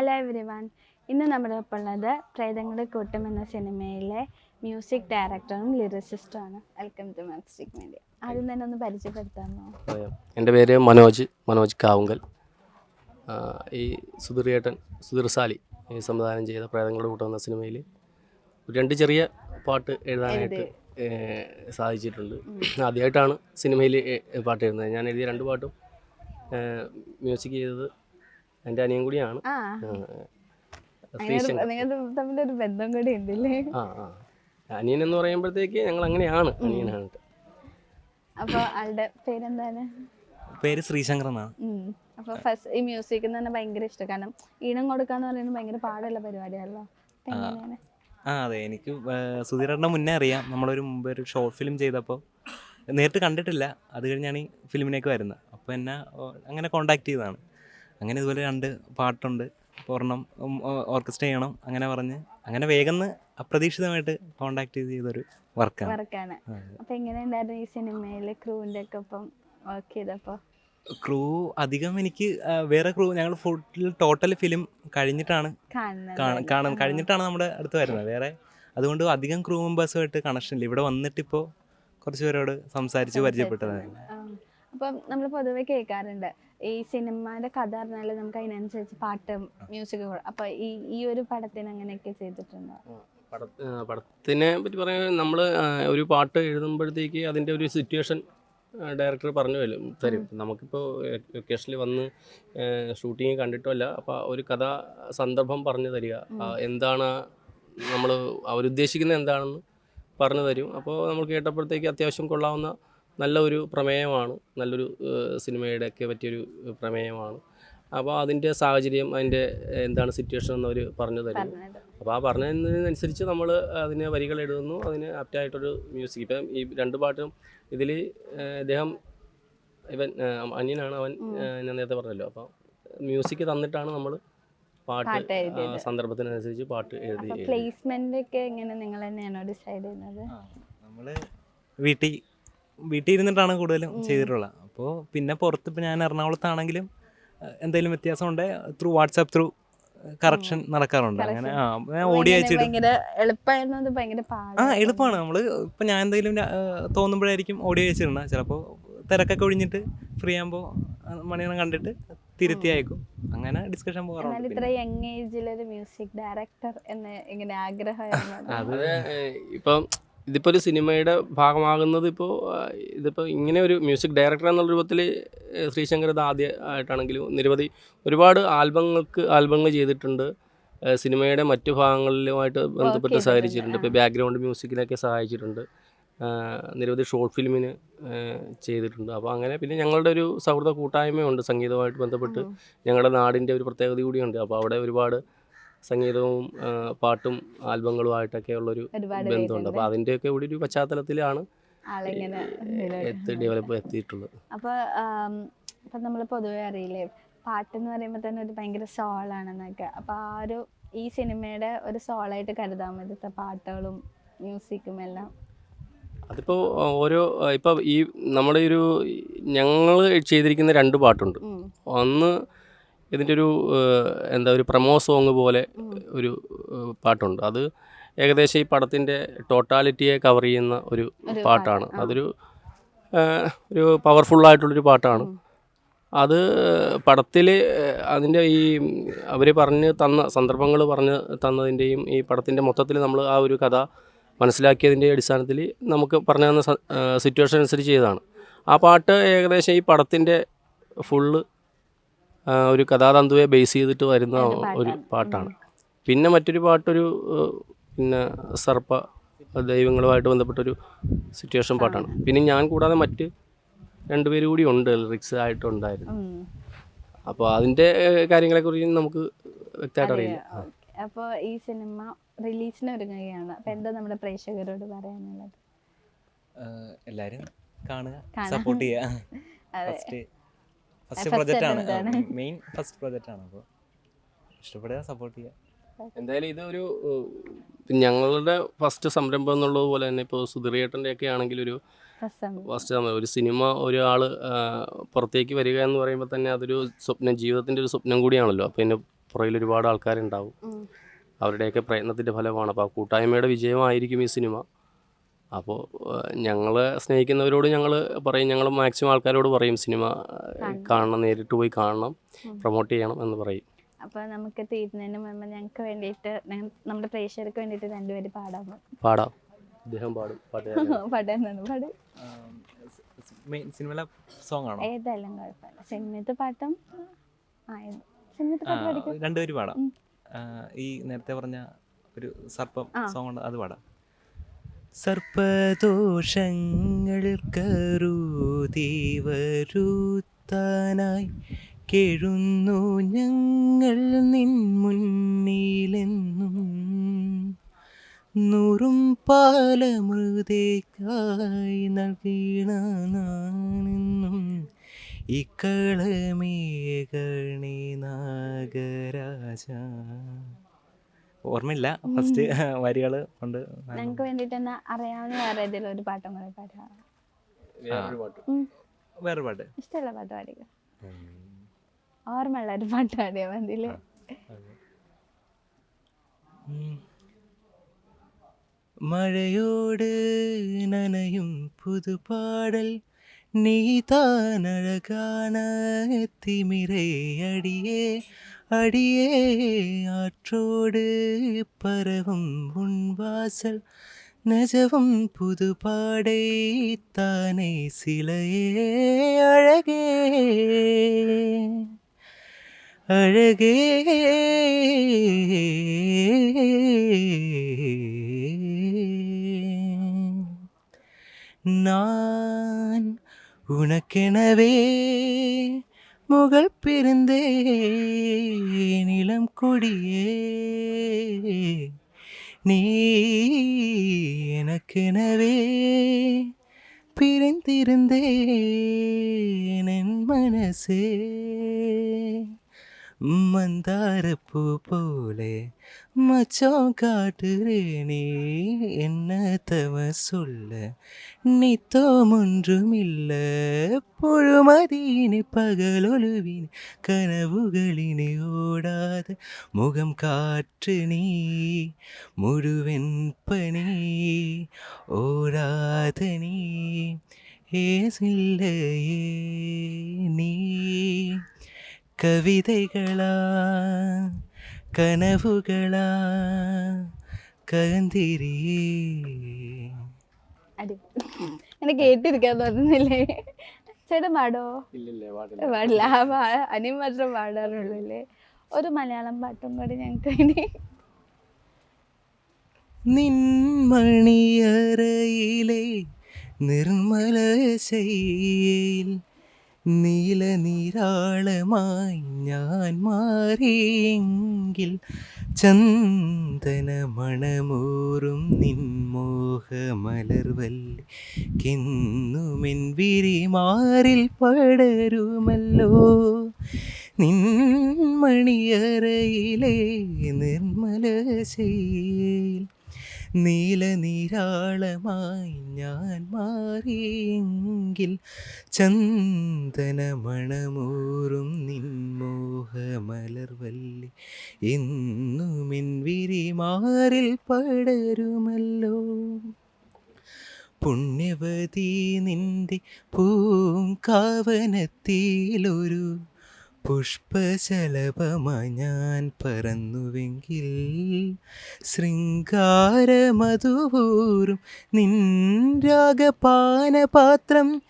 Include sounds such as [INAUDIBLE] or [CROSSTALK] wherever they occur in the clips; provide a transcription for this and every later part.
Hello every one ഇന്ന് നമ്മുടെ ഒപ്പം ഉള്ളത് പ്രേതങ്ങളുടെ കൂട്ടം എന്ന സിനിമയിലെ മ്യൂസിക് ഡയറക്ടറും ലിറിസിസ്റ്റുമാണ് വെൽക്കം ടു മാക്സ്റ്റിക് മീഡിയ ആദ്യം തന്നെ ഒന്ന് പരിചയപ്പെടുത്താമോ? എന്റെ പേര് മനോജ് മനോജ് കാവുങ്കൽ. ഈ സുധീർയേട്ടൻ സുധീർ സാലി ഈ സംവിധാനം ചെയ്ത പ്രേതങ്ങളുടെ കൂട്ടം എന്ന സിനിമയിൽ രണ്ട് ചെറിയ പാട്ട് എഴുതാനായിട്ട് സാധിച്ചിട്ടുണ്ട്. ആദ്യമായിട്ടാണ് സിനിമയിൽ പാട്ട് എഴുതുന്നത്. ഞാൻ എഴുതിയ രണ്ട് പാട്ടും മ്യൂസിക് ചെയ്തത് എന്റെ അനിയൻ കൂടിയാണ്. തമ്മിലൊരു ബന്ധം കൂടി ഉണ്ടല്ലേ? ആ ആ. അനിയൻ എന്ന് പറയുമ്പോഴത്തേക്ക് ഞങ്ങൾ അങ്ങനെയാണ് അനിയനാണ് അപ്പോൾ ആളുടെ പേരെന്താണ്? പേര് ശ്രീശങ്കർ എന്നാണ്. അപ്പോൾ ഫസ്റ്റ് ഈ മ്യൂസിക് എന്ന് പറഞ്ഞാൽ ഭയങ്കര ഇഷ്ടം. കാരണം ഈണം കൊടുക്കാന്ന് പറയുന്നത് ഭയങ്കര പാടുള്ള പരിപാടിയാണല്ലോ. ആ. അതെ. എനിക്ക് സുധീരേട്ടനെ മുന്നേ അറിയാം. നമ്മളൊരു മുമ്പ് ഒരു ഷോർട്ട് ഫിലിം ചെയ്തപ്പോൾ നേരിട്ട് കണ്ടിട്ടില്ല. അത് കഴിഞ്ഞാണ് ഈ ഫിലിമിലേക്ക് വരുന്നത്. അപ്പോൾ എന്നെ അങ്ങനെ കോണ്ടാക്ട് ചെയ്തതാണ്. അങ്ങനെ ഇതുപോലെ രണ്ട് പാട്ടുണ്ട്. അപ്പോൾ ഒരെണ്ണം ഓർക്കസ്ട്ര ചെയ്യണം അങ്ങനെ പറഞ്ഞ് അങ്ങനെ വേഗം അപ്രതീക്ഷിതമായിട്ട് കോണ്ടാക്ട് ചെയ്ത് ചെയ്തൊരു വർക്കാണ് വർക്കാണ് അപ്പൊ എങ്ങനെയുണ്ടായിരുന്നു ഈ സിനിമയിൽ ക്രൂവിന്റെ ഒക്കെ ഒപ്പം വർക്ക് ചെയ്തപ്പോ? ക്രൂ അധികം എനിക്ക് വേറെ ക്രൂ ഞങ്ങൾ ഫുൾ ടോട്ടൽ ഫിലിം കഴിഞ്ഞിട്ടാണ് കാണാൻ കഴിഞ്ഞിട്ടാണ് നമ്മുടെ അടുത്ത് വരുന്നത്. വേറെ അതുകൊണ്ട് അധികം ക്രൂ മെമ്പേഴ്സുമായിട്ട് കണക്ഷൻ ഇല്ല. ഇവിടെ വന്നിട്ടിപ്പോൾ കുറച്ച് പേരോട് സംസാരിച്ച് പരിചയപ്പെട്ടതാണ്. അപ്പം നമ്മൾ പൊതുവെ കേൾക്കാറുണ്ട്. ഈ സിനിമയുടെ കഥ പറഞ്ഞാൽ നമുക്ക് അതിനനുസരിച്ച് പാട്ട് മ്യൂസിക് അപ്പൊ ഈ ഈ ഒരു പടത്തിന് അങ്ങനെയൊക്കെ ചെയ്തിട്ടുണ്ടോ? പട പടത്തിനെ പറ്റി പറയാൻ നമ്മൾ ഒരു പാട്ട് എഴുതുമ്പോഴത്തേക്ക് അതിന്റെ ഒരു സിറ്റുവേഷൻ ഡയറക്ടർ പറഞ്ഞു തരും. തരും. നമുക്കിപ്പോൾ ലൊക്കേഷനിൽ വന്ന് ഷൂട്ടിങ് കണ്ടിട്ടുമല്ല. അപ്പോൾ ഒരു കഥ സന്ദർഭം പറഞ്ഞു തരിക. എന്താണ് നമ്മൾ അവരുദ്ദേശിക്കുന്നത് എന്താണെന്ന് പറഞ്ഞു തരും. അപ്പോൾ നമ്മൾ കേട്ടപ്പോഴത്തേക്ക് അത്യാവശ്യം കൊള്ളാവുന്ന നല്ല ഒരു പ്രമേയമാണ്. നല്ലൊരു സിനിമയുടെയൊക്കെ സിനിമയുടെ ഒക്കെ പറ്റിയൊരു പ്രമേയമാണ്. അപ്പോൾ അതിന്റെ സാഹചര്യം അതിന്റെ എന്താണ് സിറ്റുവേഷൻ എന്നവർ പറഞ്ഞു തരും. അപ്പോൾ ആ പറഞ്ഞതിനനുസരിച്ച് നമ്മൾ അതിന് വരികൾ എഴുതുന്നു അതിന് ആപ്റ്റായിട്ടൊരു മ്യൂസിക്. ഇപ്പം ഈ രണ്ട് പാട്ടും ഇതിൽ ഇദ്ദേഹം ഇവൻ അന്യനാണ് അവൻ ഞാൻ നേരത്തെ പറഞ്ഞല്ലോ. അപ്പോൾ മ്യൂസിക് തന്നിട്ടാണ് നമ്മൾ പാട്ട്. സന്ദർഭത്തിനനുസരിച്ച് പാട്ട് എഴുതി. പ്ലേസ്മെന്റ് ഒക്കെ എങ്ങനെ നിങ്ങൾ തന്നെയാണോ ഡിസൈഡ് ചെയ്യുന്നത്? നമ്മൾ വീട്ടിൽ വീട്ടിൽ ഇരുന്നിട്ടാണ് കൂടുതലും ചെയ്തിട്ടുള്ളത് അപ്പോൾ പിന്നെ പുറത്ത് ഇപ്പോൾ ഞാൻ എറണാകുളത്താണെങ്കിലും എന്തെങ്കിലും വ്യത്യാസം ഉണ്ടെങ്കിൽ ത്രൂ വാട്സാപ്പ് ത്രൂ കറക്ഷൻ നടക്കാറുണ്ട്. അങ്ങനെ ആ ഞാൻ ഓഡിയോ അയച്ചിടും. ആ എളുപ്പമാണ് നമ്മൾ ഇപ്പം ഞാൻ എന്തെങ്കിലും തോന്നുമ്പോഴായിരിക്കും ഓഡിയോ അയച്ചിടണം ചിലപ്പോൾ തിരക്കൊക്കെ ഒഴിഞ്ഞിട്ട് ഫ്രീ ആകുമ്പോൾ മണിയണം കണ്ടിട്ട് തിരുത്തി അയക്കും. അങ്ങനെ ഡിസ്കഷൻ പോകാറുണ്ട് ഇത്ര യങ് ഏജിലൊരു മ്യൂസിക് ഡയറക്ടർ എന്ന് ഇങ്ങനെ ആഗ്രഹം അത് ഇപ്പം ഇതിപ്പോൾ ഒരു സിനിമയുടെ ഭാഗമാകുന്നത് ഇപ്പോൾ ഇതിപ്പോൾ ഇങ്ങനെ ഒരു മ്യൂസിക് ഡയറക്ടർ എന്നുള്ള രൂപത്തിൽ ശ്രീശങ്കർ ഇത് ആദ്യമായിട്ടാണെങ്കിലും നിരവധി ഒരുപാട് ആൽബങ്ങൾക്ക് ആൽബങ്ങൾ ചെയ്തിട്ടുണ്ട്. സിനിമയുടെ മറ്റു ഭാഗങ്ങളിലുമായിട്ട് ബന്ധപ്പെട്ട് സഹകരിച്ചിട്ടുണ്ട്. ഇപ്പോൾ ബാക്ക്ഗ്രൗണ്ട് മ്യൂസിക്കിനൊക്കെ സഹായിച്ചിട്ടുണ്ട്. നിരവധി ഷോർട്ട് ഫിലിമിന് ചെയ്തിട്ടുണ്ട്. അപ്പോൾ അങ്ങനെ പിന്നെ ഞങ്ങളുടെ ഒരു സൗഹൃദ കൂട്ടായ്മയുണ്ട് സംഗീതവുമായിട്ട് ബന്ധപ്പെട്ട്. ഞങ്ങളുടെ നാടിന്റെ ഒരു പ്രത്യേകത കൂടിയുണ്ട്. അപ്പോൾ അവിടെ ഒരുപാട് സംഗീതവും പാട്ടും ആൽബങ്ങളുമായിട്ടൊക്കെ ഉള്ളൊരു ബന്ധമുണ്ട്. അപ്പൊ അപ്പോൾ അതിന്റെയൊക്കെ കൂടി ഒരു പശ്ചാത്തലത്തിലാണ് ഡെവലപ്പ് എത്തിയിട്ടുള്ളത്. അപ്പൊ ഇപ്പൊ നമ്മൾ പൊതുവെ അറിയില്ലേ പാട്ട് എന്ന് പറയുമ്പോൾ തന്നെ ഒരു ഭയങ്കര സോളാണെന്നൊക്കെ. അപ്പൊ ആ ഒരു ഈ സിനിമയുടെ ഒരു സോളായിട്ട് കരുതാൻ പറ്റത്തെ പാട്ടുകളും മ്യൂസിക്കും എല്ലാം. അതിപ്പോ ഓരോ ഇപ്പോൾ ഈ നമ്മുടെ ഒരു ഞങ്ങൾ ചെയ്തിരിക്കുന്ന രണ്ട് പാട്ടുണ്ട്. ഒന്ന് ഇതിന്റെ ഒരു എന്താ ഒരു പ്രമോ സോങ് പോലെ ഒരു പാട്ടുണ്ട്. അത് ഏകദേശം ഈ പടത്തിന്റെ ടോട്ടാലിറ്റിയെ കവർ ചെയ്യുന്ന ഒരു പാട്ടാണ്. അതൊരു ഒരു പവർഫുള്ളായിട്ടുള്ളൊരു പാട്ടാണ്. അത് പടത്തിൽ അതിന്റെ ഈ അവർ പറഞ്ഞ് തന്ന സന്ദർഭങ്ങൾ പറഞ്ഞ് തന്നതിന്റെയും ഈ പടത്തിന്റെ മൊത്തത്തിൽ നമ്മൾ ആ ഒരു കഥ മനസ്സിലാക്കിയതിന്റെ അടിസ്ഥാനത്തിൽ നമുക്ക് പറഞ്ഞു തന്ന സിറ്റുവേഷൻ അനുസരിച്ച് ചെയ്തതാണ്. ആ പാട്ട് ഏകദേശം ഈ പടത്തിന്റെ ഫുള്ള് ഒരു കഥാതന്തുവെ ബേസ് ചെയ്തിട്ട് വരുന്ന ഒരു പാട്ടാണ്. പിന്നെ മറ്റൊരു പാട്ടൊരു പിന്നെ സർപ്പ ദൈവങ്ങളുമായിട്ട് ബന്ധപ്പെട്ടൊരു സിറ്റുവേഷൻ പാട്ടാണ്. പിന്നെ ഞാൻ കൂടാതെ മറ്റ് രണ്ടുപേരും കൂടി ഉണ്ട് ലിറിക്സ് ആയിട്ടുണ്ടായിരുന്നു. അപ്പോൾ അതിന്റെ കാര്യങ്ങളെ കുറിച്ച് നമുക്ക് വ്യക്തമായിട്ട് അറിയില്ല. അപ്പോൾ ഈ സിനിമ റിലീസിന് ഒരുങ്ങുകയാണ് അപ്പോൾ എന്താ നമ്മുടെ പ്രേക്ഷകരോട് പറയാനുള്ളത്? എല്ലാവരും കാണുക. സപ്പോർട്ട് ചെയ്യുക. [LAUGHS] അതെ. ഫസ്റ്റ് പ്രോജക്റ്റ് ഫസ്റ്റ് പ്രൊജക്റ്റ് ആണ് മെയിൻ ഫസ്റ്റ് പ്രോജക്റ്റ് ആണ് അപ്പോൾ. ഇഷ്ടപ്പെടുക സപ്പോർട്ട് ചെയ്യുക. എന്തായാലും ഇതൊരു ഞങ്ങളുടെ ഫസ്റ്റ് സംരംഭം എന്നുള്ളത് പോലെ തന്നെ ഇപ്പോൾ സുധീറിയേട്ടന്റെ ഒക്കെ ആണെങ്കിൽ ഒരു ഫസ്റ്റ് ഫസ്റ്റ് ഒരു സിനിമ ഒരാൾ പുറത്തേക്ക് വരിക എന്ന് പറയുമ്പോൾ തന്നെ അതൊരു സ്വപ്നം ജീവിതത്തിന്റെ ഒരു സ്വപ്നം കൂടിയാണല്ലോ. അപ്പോൾ അതിന്റെ പുറകിൽ ഒരുപാട് ആൾക്കാരുണ്ടാവും. അവരുടെയൊക്കെ പ്രയത്നത്തിന്റെ ഫലമാണ്. അപ്പോൾ ആ കൂട്ടായ്മയുടെ വിജയമായിരിക്കും ഈ സിനിമ. അപ്പോൾ ഞങ്ങളെ സ്നേഹിക്കുന്നവരോട് ഞങ്ങൾ പറയും ഞങ്ങൾ മാക്സിമം ആൾക്കാരോട് പറയും സിനിമ കാണണം. നേരിട്ട് പോയി കാണണം പ്രൊമോട്ട് ചെയ്യണം എന്ന് പറയും. അപ്പോൾ നമുക്ക് തീരുന്നതിന് മുമ്പ് ഞങ്ങൾക്ക് വേണ്ടിയിട്ട് നമ്മുടെ പ്രേക്ഷകർക്ക് വേണ്ടിയിട്ട് രണ്ടുപേര് പാടാം പാടാം. അദ്ദേഹം പാടും. പാട്ട് പാടും [LAUGHS] പാട്. മെയിൻ സിനിമയിലെ സോങ് ആണോ? ഏതായാലും കുഴപ്പമില്ല. സിനിമത്തെ പാട്ടും രണ്ടുപേരും പാടാം. ഈ നേരത്തെ പറഞ്ഞ ഒരു സർപ്പം. സോങ് ഉണ്ട് അത് പാടാം. സർപ്പദോഷങ്ങൾ കരുതി വരുത്താനായി കേഴുന്നു ഞങ്ങൾ നിൻ മുന്നിലെന്നും. നൂറും പാലമൃതേക്കായി നൽകീണെന്നും ഇക്കളമേകണി നാഗരാജ. ഓർമ്മയില്ല. ഫസ്റ്റ് [LAUGHS] വരികൾ കൊണ്ട് ഞങ്ങൾക്ക് വേണ്ടിട്ട് എന്നാ അറിയാവുന്ന വേറെ ഏതെങ്കിലും ഒരു പാട്ടും കൂടെ പാടാം വേറെ പാട്ട്. ഇഷ്ടമുള്ള പാട്ട് പാടുക ഓർമ്മയുള്ള ഒരു പാട്ട് പാടിയാ മതിയില്ലേ മഴയോട് നനയും പുതുപാടൽ നീ തിമിരേ അടിയേ. அடியே ஆற்றோடு பரவும் உன் வாசல் நெஜவும் புது பாடை தானே சிலையே அழகே. அழகே. நான் உனக்கெனவே முகழ் பிறந்தே நிலம் கொடியே. நீ எனக்கெனவே பிரிந்திருந்தேன் என் மனசே. மந்தாரப்பூ போலே மச்சம் காட்டுறே நீ என்ன தவ சொல்ல? நித்தோம் ஒன்றுமில்ல பொழுமதீனி பகலொழுவின் கனவுகளினை ஓடாத. முகம் காற்று நீ முழுவென் பனி ஓடாத நீ ஏசில்லையே நீ. കവിതകളാ കനവുകളാ കന്തിരി. എന്നെ കേട്ടിരിക്കാൻ തോന്നുന്നില്ലേ? ചേട്ടൻ പാടോ? പാടില്ല. അനിയും മാത്രം പാടാറുള്ളൂ അല്ലേ ഒരു മലയാളം പാട്ടും കൂടി ഞങ്ങൾക്ക് വേണ്ടി. നിൻമണിയറയിലെ നിർമ്മല ശൈലി നീല നീരാളമായി ഞാൻ മാറിയെങ്കിൽ ചന്ദന മണമൂറും നിൻമോഹമലർവല്ലി കിന്നുമെൻ വിരിമാറിൽ പടരുമല്ലോ. നിൻമണിയറയിലെ നിർമ്മല ശൈയിൽ നീല നീരാളമായി ഞാൻ മാറിയെങ്കിൽ ചന്ദന മണമൂറും നിൻമോഹമലർവല്ലി എന്നുമെൻ വിരിമാറിൽ പടരുമല്ലോ. പുണ്യവതി നിന്റെ പൂങ്കാവനത്തിലൊരു പുഷ്പശലഭമായി ഞാൻ പറന്നുവെങ്കിൽ ശൃംഗാരമധുപൂറും നിൻരാഗപാനപാത്രം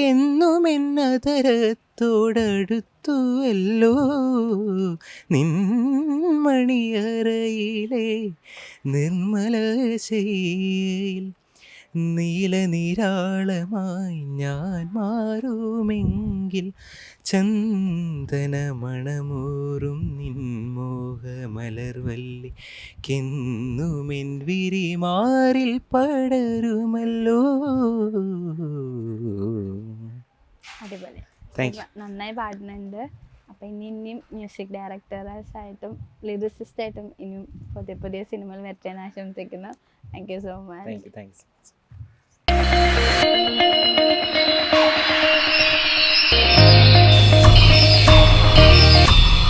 എന്നുമെന്നതരത്തോടടുത്തുവല്ലോ എന്നും എന്നതരത്തോടടുത്തുവല്ലോ നിൻ മണിയറയിലെ നിർമ്മല ശൈൽ നീല നീരാളമായി ഞാൻ മാറുമെങ്കിൽ ചന്ദന മണമൂറും നിൻമോഹമലർവല്ലി കെന്നുമെൻ വിരിമാറിൽ പടരുമല്ലോ. അടിപൊളി. നന്നായി പാടുന്നുണ്ട്. അപ്പൊ ഇനി ഇനിയും മ്യൂസിക് ഡയറക്ടേഴ്സ് ആയിട്ടും ലിറിസിസ്റ്റായിട്ടും ഇനിയും പുതിയ പുതിയ സിനിമകൾ വരട്ടെ എന്ന് ആശംസിക്കുന്നു thank you so much thank you thanks